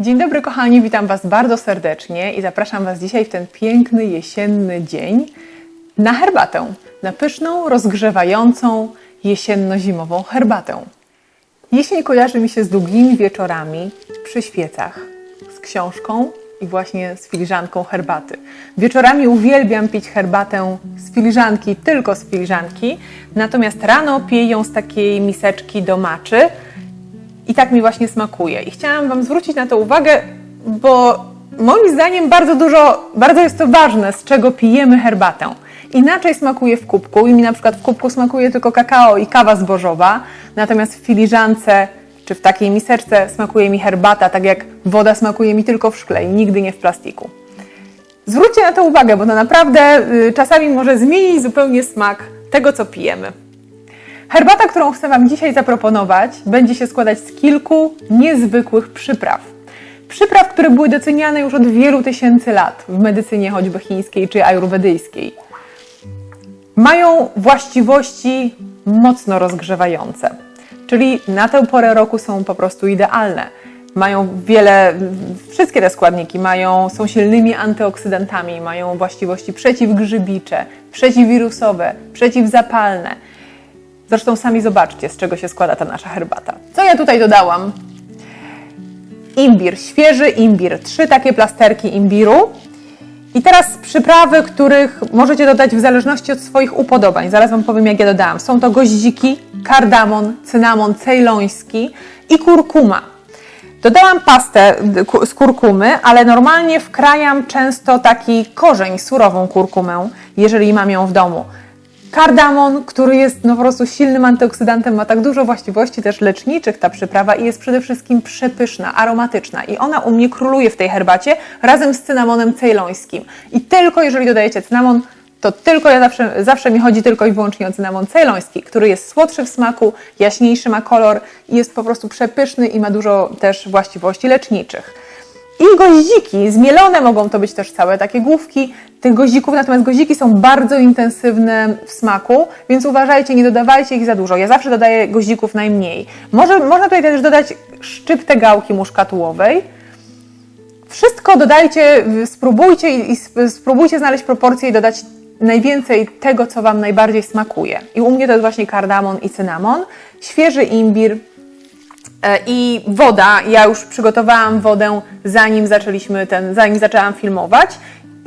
Dzień dobry kochani, witam Was bardzo serdecznie i zapraszam Was dzisiaj w ten piękny jesienny dzień na herbatę, na pyszną, rozgrzewającą jesienno-zimową herbatę. Jesień kojarzy mi się z długimi wieczorami przy świecach, z książką i właśnie z filiżanką herbaty. Wieczorami uwielbiam pić herbatę z filiżanki, tylko z filiżanki, natomiast rano piję ją z takiej miseczki do maczy, i tak mi właśnie smakuje. I chciałam Wam zwrócić na to uwagę, bo moim zdaniem bardzo dużo, bardzo jest to ważne, z czego pijemy herbatę. Inaczej smakuje w kubku i mi na przykład w kubku smakuje tylko kakao i kawa zbożowa, natomiast w filiżance czy w takiej miseczce smakuje mi herbata, tak jak woda smakuje mi tylko w szkle i nigdy nie w plastiku. Zwróćcie na to uwagę, bo to naprawdę y, czasami może zmienić zupełnie smak tego, co pijemy. Herbata, którą chcę Wam dzisiaj zaproponować, będzie się składać z kilku niezwykłych przypraw. Przypraw, które były doceniane już od wielu tysięcy lat w medycynie choćby chińskiej czy ajurwedyjskiej. Mają właściwości mocno rozgrzewające, czyli na tę porę roku są po prostu idealne. Mają wiele, wszystkie te składniki mają, są silnymi antyoksydantami, mają właściwości przeciwgrzybicze, przeciwwirusowe, przeciwzapalne. Zresztą sami zobaczcie, z czego się składa ta nasza herbata. Co ja tutaj dodałam? Imbir, świeży imbir, trzy takie plasterki imbiru. I teraz przyprawy, których możecie dodać w zależności od swoich upodobań. Zaraz Wam powiem, jak ja dodałam. Są to goździki, kardamon, cynamon cejloński i kurkuma. Dodałam pastę z kurkumy, ale normalnie wkrajam często taki korzeń, surową kurkumę, jeżeli mam ją w domu. Kardamon, który jest no po prostu silnym antyoksydantem, ma tak dużo właściwości też leczniczych ta przyprawa i jest przede wszystkim przepyszna, aromatyczna. I ona u mnie króluje w tej herbacie razem z cynamonem cejlońskim. I tylko jeżeli dodajecie cynamon, to tylko ja zawsze, zawsze mi chodzi tylko i wyłącznie o cynamon cejloński, który jest słodszy w smaku, jaśniejszy ma kolor i jest po prostu przepyszny i ma dużo też właściwości leczniczych. I goździki, zmielone mogą to być też całe takie główki tych goździków, natomiast goździki są bardzo intensywne w smaku, więc uważajcie, nie dodawajcie ich za dużo. Ja zawsze dodaję goździków najmniej. Może, można tutaj też dodać szczyptę gałki muszkatułowej. Wszystko dodajcie, spróbujcie i i sp- spróbujcie znaleźć proporcje i dodać najwięcej tego, co Wam najbardziej smakuje. I u mnie to jest właśnie kardamon i cynamon, świeży imbir, I woda, ja już przygotowałam wodę zanim zaczęliśmy ten, zanim zaczęłam filmować,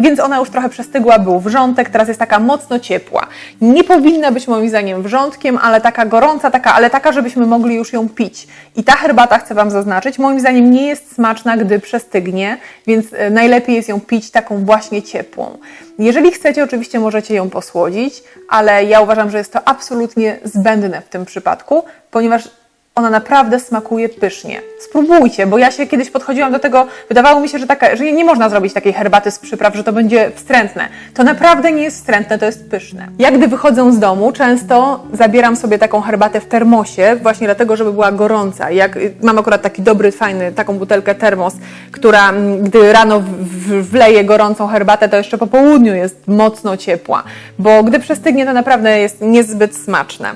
więc ona już trochę przestygła, był wrzątek, teraz jest taka mocno ciepła. Nie powinna być moim zdaniem wrzątkiem, ale taka gorąca, taka, ale taka, żebyśmy mogli już ją pić. I ta herbata, chcę Wam zaznaczyć, moim zdaniem nie jest smaczna, gdy przestygnie, więc e, najlepiej jest ją pić taką właśnie ciepłą. Jeżeli chcecie, oczywiście możecie ją posłodzić, ale ja uważam, że jest to absolutnie zbędne w tym przypadku, ponieważ ona naprawdę smakuje pysznie. Spróbujcie, bo ja się kiedyś podchodziłam do tego, wydawało mi się, że, taka, że nie można zrobić takiej herbaty z przypraw, że to będzie wstrętne. To naprawdę nie jest wstrętne, to jest pyszne. Ja gdy wychodzę z domu, często zabieram sobie taką herbatę w termosie, właśnie dlatego, żeby była gorąca. Jak mam akurat taki dobry, fajny, taką butelkę termos, która mm, gdy rano wleję gorącą herbatę, to jeszcze po południu jest mocno ciepła, bo gdy przestygnie, to naprawdę jest niezbyt smaczne.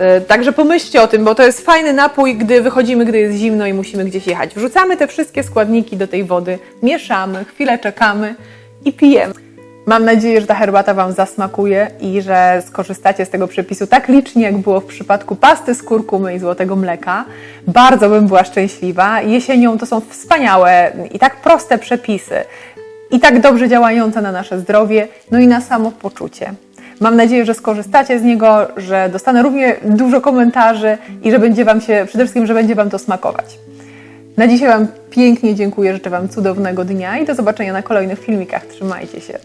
E, Także pomyślcie o tym, bo to jest fajny napój, gdy wychodzimy, gdy jest zimno i musimy gdzieś jechać. Wrzucamy te wszystkie składniki do tej wody, mieszamy, chwilę czekamy i pijemy. Mam nadzieję, że ta herbata Wam zasmakuje i że skorzystacie z tego przepisu tak licznie, jak było w przypadku pasty z kurkumy i złotego mleka. Bardzo bym była szczęśliwa. Jesienią to są wspaniałe i tak proste przepisy i tak dobrze działające na nasze zdrowie, no i na samopoczucie. Mam nadzieję, że skorzystacie z niego, że dostanę równie dużo komentarzy i że będzie Wam się, przede wszystkim, że będzie Wam to smakować. Na dzisiaj Wam pięknie dziękuję, życzę Wam cudownego dnia i do zobaczenia na kolejnych filmikach. Trzymajcie się.